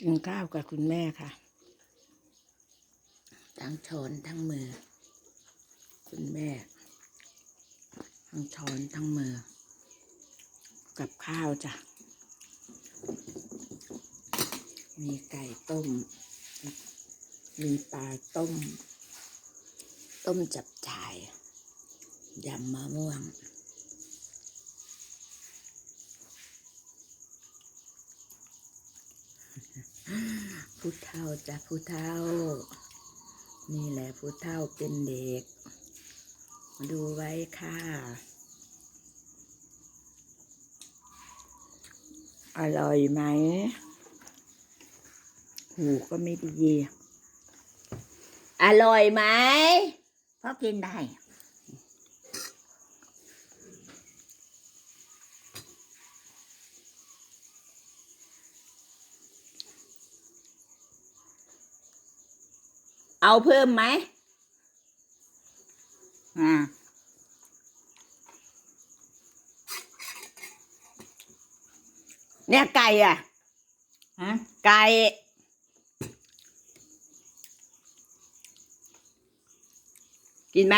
กินข้าวกับคุณแม่ค่ะ ทั้งช้อนทั้งมือ คุณแม่ ทั้งช้อนทั้งมือ กับข้าวจ้ะ มีไก่ต้ม มีปลาต้ม ต้มจับฉ่ายยำมะม่วง ผู้เฒ่าจ้ะผู้เฒ่า นี่แหละผู้เฒ่าเป็นเด็ก ดูไว้ค่ะอร่อยไหม หูก็ไม่ดี อร่อยไหมเพราะกินได้ เอาเพิ่มไหมอ่าเนี่ยไก่อะฮะไก่กินไหม